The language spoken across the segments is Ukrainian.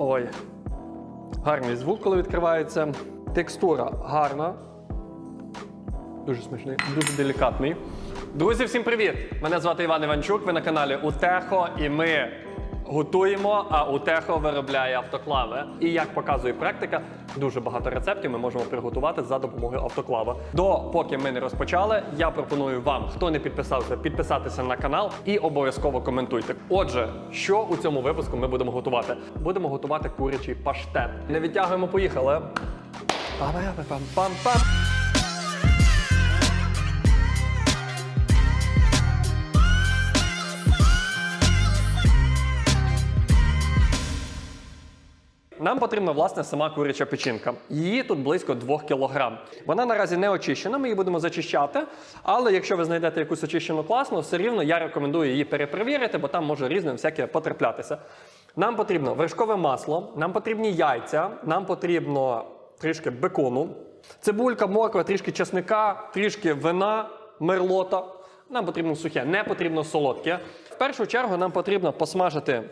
Ой. Гарний звук, коли відкривається. Текстура гарна. Дуже смачний, дуже делікатний. Друзі, всім привіт! Мене звати Іван Іванчук. Ви на каналі Утехо, і ми готуємо, а Утехо виробляє автоклави. І як показує практика, дуже багато рецептів ми можемо приготувати за допомогою автоклава. До поки ми не розпочали, я пропоную вам, хто не підписався, підписатися на канал і обов'язково коментуйте. Отже, що у цьому випуску ми будемо готувати? Будемо готувати курячий паштет. Не відтягуємо, поїхали. Пам-пам-пам-пам. Нам потрібна власне сама куряча печінка. Її тут близько 2 кг. Вона наразі не очищена, ми її будемо зачищати. Але якщо ви знайдете якусь очищену класну, все рівно я рекомендую її перепровірити, бо там може різне всяке потраплятися. Нам потрібно вершкове масло, нам потрібні яйця, нам потрібно трішки бекону, цибулька, морква, трішки чесника, трішки вина, мерлота. Нам потрібно сухе, не потрібно солодке. В першу чергу нам потрібно посмажити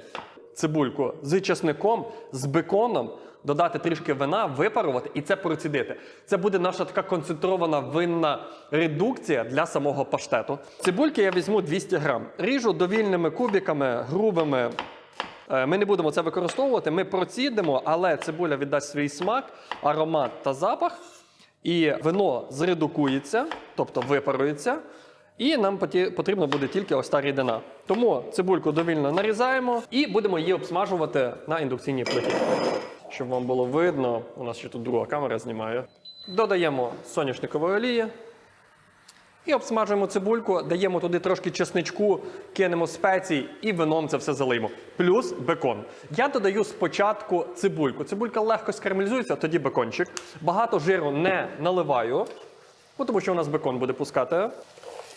цибульку з чесником, з беконом, додати трішки вина, випарувати і це процідити. Це буде наша така концентрована винна редукція для самого паштету. Цибульки я візьму 200 грам. Ріжу довільними кубиками, грубими. Е, Ми не будемо це використовувати, ми процідимо, але цибуля віддасть свій смак, аромат та запах. І вино зредукується, тобто випарується. І нам потрібно буде тільки ось та рідина. Тому цибульку довільно нарізаємо і будемо її обсмажувати на індукційній плиті. Щоб вам було видно, у нас ще тут друга камера знімає. Додаємо соняшникової олії і обсмажуємо цибульку, даємо туди трошки чесничку, кинемо спецій і вином це все залиємо. Плюс бекон. Я додаю спочатку цибульку. Цибулька легко скарамелізується, тоді бекончик. Багато жиру не наливаю, тому що у нас бекон буде пускати.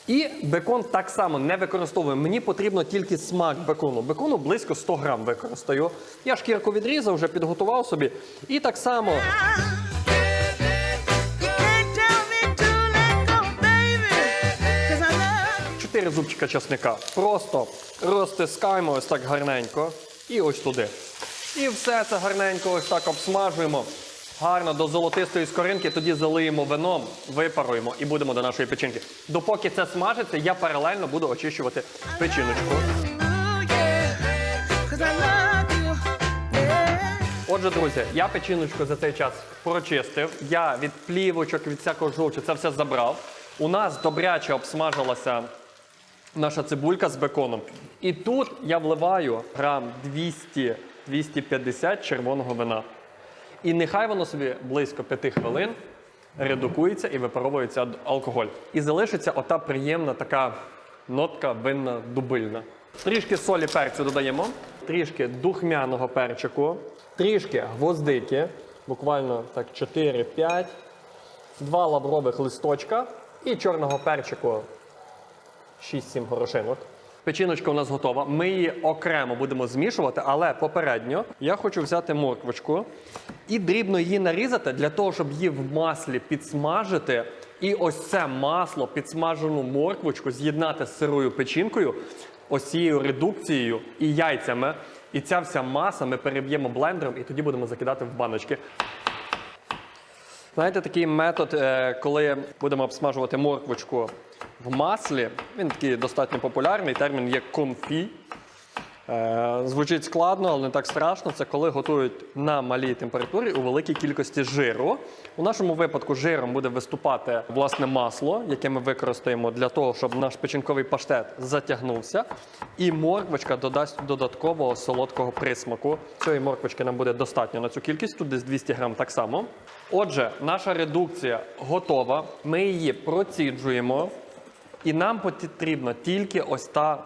І бекон так само не використовую. Мені потрібно тільки смак бекону. Бекону близько 100 грам використаю. Я шкірку відрізав, вже підготував собі. І так само 4 зубчика часника. Просто розтискаємо ось так гарненько і ось туди. І все це гарненько ось так обсмажуємо. Гарно до золотистої скоринки, тоді залиємо вином, випаруємо і будемо до нашої печінки. Допоки це смажиться, я паралельно буду очищувати печіночку. Отже, друзі, я печіночку за цей час прочистив. Я від плівочок, від всякого жовчу це все забрав. У нас добряче обсмажилася наша цибулька з беконом. І тут я вливаю грам 200-250 червоного вина. І нехай воно собі близько 5 хвилин редукується і випаровується алкоголь. І залишиться ота приємна така нотка винна дубильна. Трішки солі перцю додаємо, трішки духмяного перчику, трішки гвоздики, буквально так 4-5, два лаврових листочка і чорного перчику 6-7 горошинок. Печіночка у нас готова. Ми її окремо будемо змішувати, але попередньо я хочу взяти морквочку і дрібно її нарізати для того, щоб її в маслі підсмажити. І ось це масло, підсмажену морквочку, з'єднати з сирою печінкою, ось цією редукцією і яйцями. І ця вся маса ми переб'ємо блендером і тоді будемо закидати в баночки. Знаєте, такий метод, е, коли будемо обсмажувати морквочку в маслі, він такий достатньо популярний. Термін є конфі. Е, Звучить складно, але не так страшно. Це коли готують на малій температурі у великій кількості жиру. У нашому випадку жиром буде виступати власне масло, яке ми використаємо для того, щоб наш печінковий паштет затягнувся. І морквочка додасть додаткового солодкого присмаку. Цієї морквочки нам буде достатньо на цю кількість, тут десь 200 грам так само. Отже, наша редукція готова. Ми її проціджуємо, і нам потрібно тільки ось та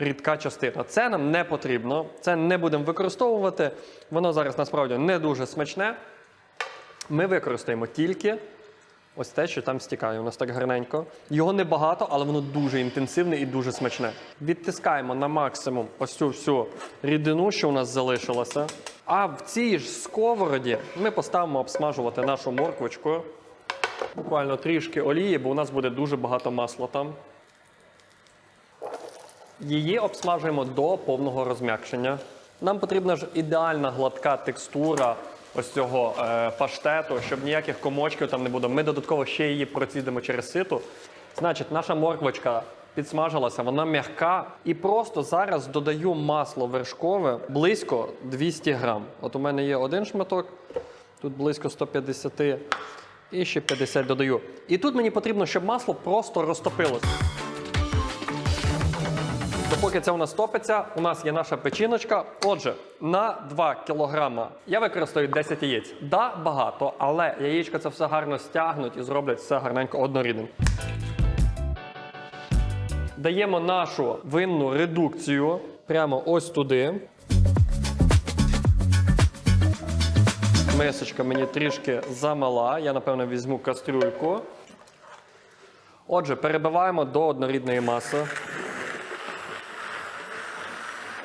рідка частина. Це нам не потрібно, це не будемо використовувати. Воно зараз насправді не дуже смачне. Ми використаємо тільки ось те, що там стікає. У нас так гарненько. Його небагато, але воно дуже інтенсивне і дуже смачне. Відтискаємо на максимум ось цю всю рідину, що у нас залишилося. А в цій ж сковороді ми поставимо обсмажувати нашу морквочку. Буквально трішки олії, бо у нас буде дуже багато масла там. Її обсмажуємо до повного розм'якшення. Нам потрібна ж ідеальна гладка текстура ось цього е, паштету, щоб ніяких комочків там не було. Ми додатково ще її процідимо через сито. Значить, наша морквочка підсмажилася, вона м'яка. І просто зараз додаю масло вершкове близько 200 грам. От у мене є один шматок, тут близько 150 і ще 50 додаю. І тут мені потрібно, щоб масло просто розтопилось. Допоки це у нас топиться, у нас є наша печіночка. Отже, на 2 кілограма я використаю 10 яєць. Да, багато, але яєчка це все гарно стягнуть і зроблять все гарненько однорідним. Даємо нашу винну редукцію прямо ось туди. Мисочка мені трішки замала. Я, напевно, візьму кастрюльку. Отже, перебиваємо до однорідної маси.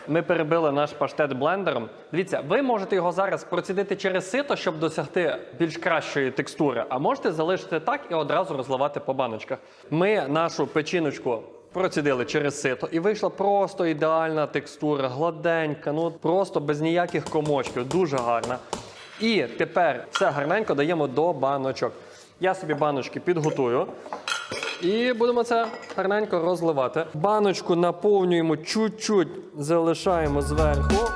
Ми перебили наш паштет блендером. Дивіться, ви можете його зараз процідити через сито, щоб досягти більш кращої текстури, а можете залишити так і одразу розливати по баночках. Ми нашу печіночку процідили через сито, і вийшла просто ідеальна текстура, гладенька, ну просто без ніяких комочків, дуже гарна. І тепер все гарненько даємо до баночок. Я собі баночки підготую. І будемо це гарненько розливати. Баночку наповнюємо чуть-чуть, залишаємо зверху.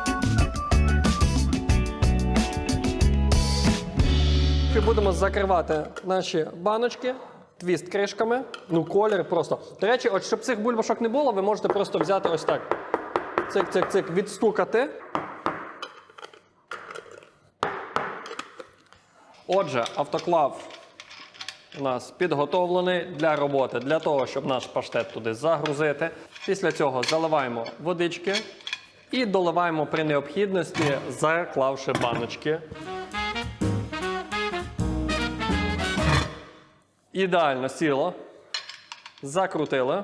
І будемо закривати наші баночки. Твіст кришками, ну колір просто. До речі, от щоб цих бульбашок не було, ви можете просто взяти ось так. Цик-цик-цик, відстукати. Отже, автоклав у нас підготовлений для роботи, для того, щоб наш паштет туди загрузити. Після цього заливаємо водички і доливаємо при необхідності, заклавши баночки. Ідеально сіло. Закрутили.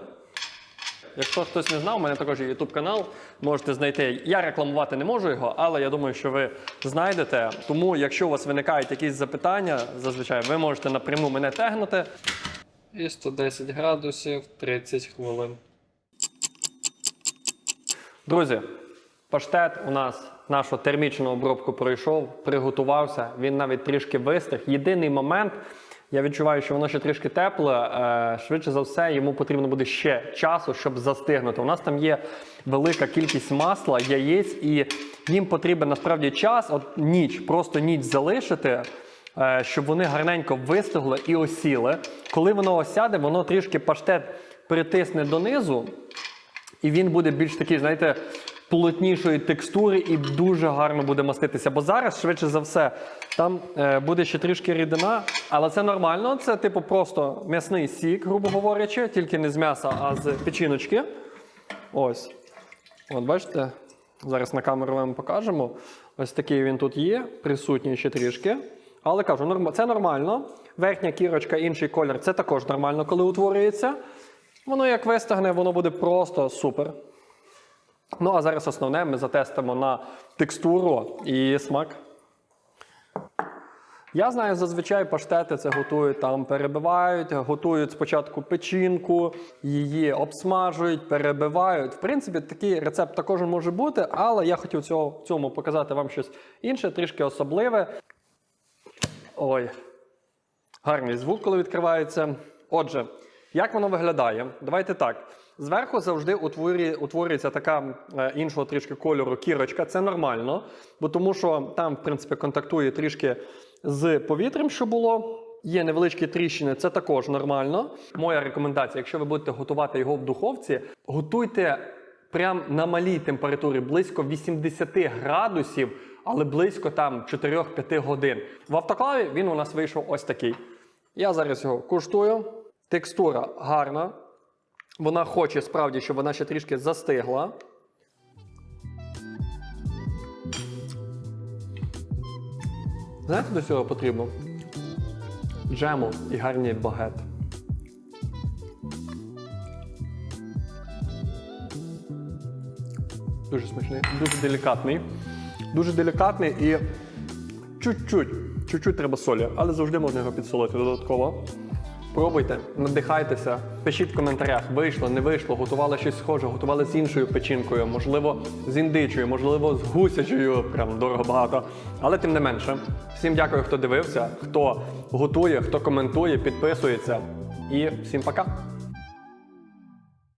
Якщо хтось не знав, у мене також є YouTube канал. Можете знайти. Я рекламувати не можу його, але я думаю, що ви знайдете. Тому, якщо у вас виникають якісь запитання, зазвичай ви можете напряму мене тегнути. І 110 градусів 30 хвилин. Друзі, паштет у нас нашу термічну обробку пройшов, приготувався. Він навіть трішки вистиг. Єдиний момент. Я відчуваю, що воно ще трішки тепле. е, Швидше за все, йому потрібно буде ще часу, щоб застигнути. У нас там є велика кількість масла, яєць, і їм потрібен насправді час, от ніч, просто ніч залишити, е, щоб вони гарненько вистигли і осіли. Коли воно осяде, воно трішки паштет притисне донизу, і він буде більш такий, знаєте, плотнішої текстури і дуже гарно буде маститися. Бо зараз, швидше за все, там е, буде ще трішки рідина, але це нормально. Це, типу, просто м'ясний сік, грубо говорячи, тільки не з м'яса, а з печіночки. Ось. От бачите, зараз на камеру вам покажемо. Ось такий він тут є, присутній ще трішки. Але кажу, це нормально. Верхня кірочка, інший колір це також нормально, коли утворюється. Воно як вистигне, воно буде просто супер. Ну, а зараз основне ми затестимо на текстуру і смак. Я знаю, зазвичай паштети це готують там, перебивають, готують спочатку печінку, її обсмажують, перебивають. В принципі, такий рецепт також може бути, але я хотів цього, цьому показати вам щось інше, трішки особливе. Ой, гарний звук, коли відкривається. Отже, як воно виглядає? Давайте так. Зверху завжди утворює, утворюється така е, іншого трішки кольору кірочка. Це нормально, бо тому що там, в принципі, контактує трішки з повітрям, що було. Є невеличкі тріщини, це також нормально. Моя рекомендація, якщо ви будете готувати його в духовці, готуйте прям на малій температурі, близько 80 градусів, але близько там 4-5 годин. В автоклаві він у нас вийшов ось такий. Я зараз його куштую. Текстура гарна. Вона хоче справді, щоб вона ще трішки застигла. Знаєте, до цього потрібно? Джему і гарний багет. Дуже смачний, дуже делікатний. Дуже делікатний і чуть-чуть, чуть-чуть треба солі, але завжди можна його підсолити додатково. Пробуйте, надихайтеся, пишіть в коментарях, вийшло, не вийшло, готували щось схоже, готували з іншою печінкою, можливо, з індичою, можливо, з гусячою, прям дорого багато. Але тим не менше, всім дякую, хто дивився, хто готує, хто коментує, підписується. І всім пока!